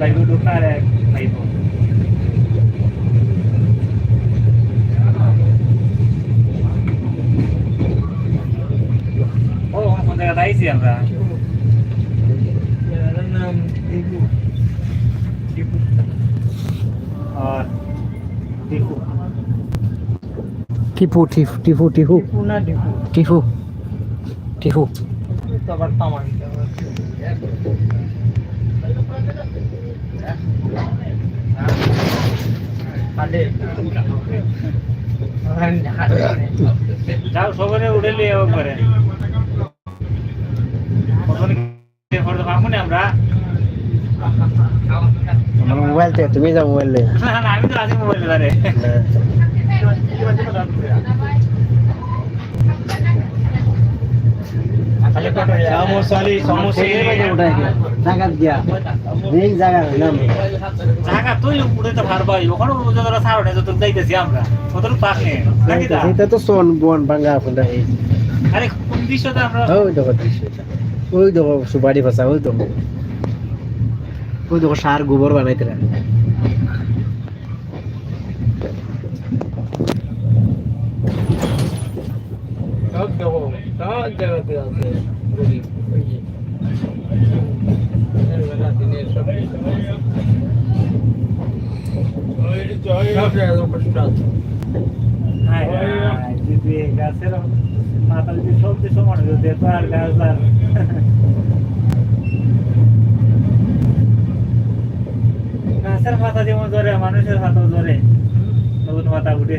মানুষই লাইফে ঢুকতে আর এক লাইফ ও কোন জায়গায় আইছি আমরা নাম আর দেখো টিপু না দিবু টিপু টিপু তো আবার যাও সবাই উঠে নিয়ে একবারে আমরা? মোবাইল তুমি যাও মোবাইল না না আমি তো আছি মোবাইল ধরে সমোসালি জায়গা দিয়া। নেই জায়গা নাম জায়গা তুই উড়ে পারবা ওখানে উড়ে ধরা সার উঠে তোর যাইতেছি আমরা। কতটুকু পাক নাকি দা? এটা তো সোন বন ভাঙ্গা আপনার এই। আরে কোন দৃশ্যটা আমরা ওই দেখো ওই দেখো সুপারি ভাষা ওই দেখো। ওই দেখো সার গোবর বানাইতে রা সব দেখো সব জায়গাতে আছে। দিদি গাছের মাথা যদি সবজি সমান হয়ে যেত আর গাছ আর গাছের মাথা যেমন ধরে মানুষের হাতও ধরে। নতুন মাথা উঠে।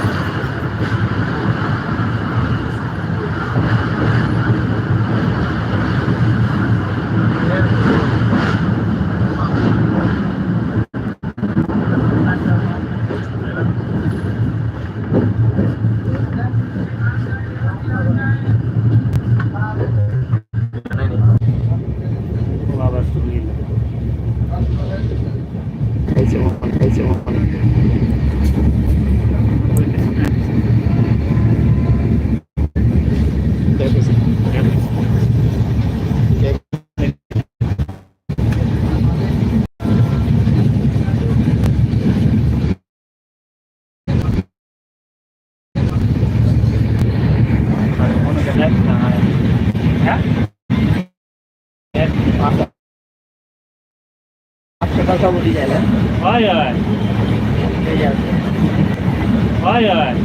mal আবার কথা বলি যাইলেন হয় হয় হয় হয়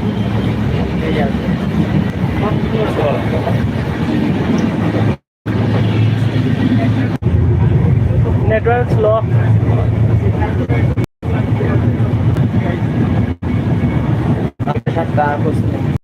নেটওয়ার্ক স্লো সাতটা বসতে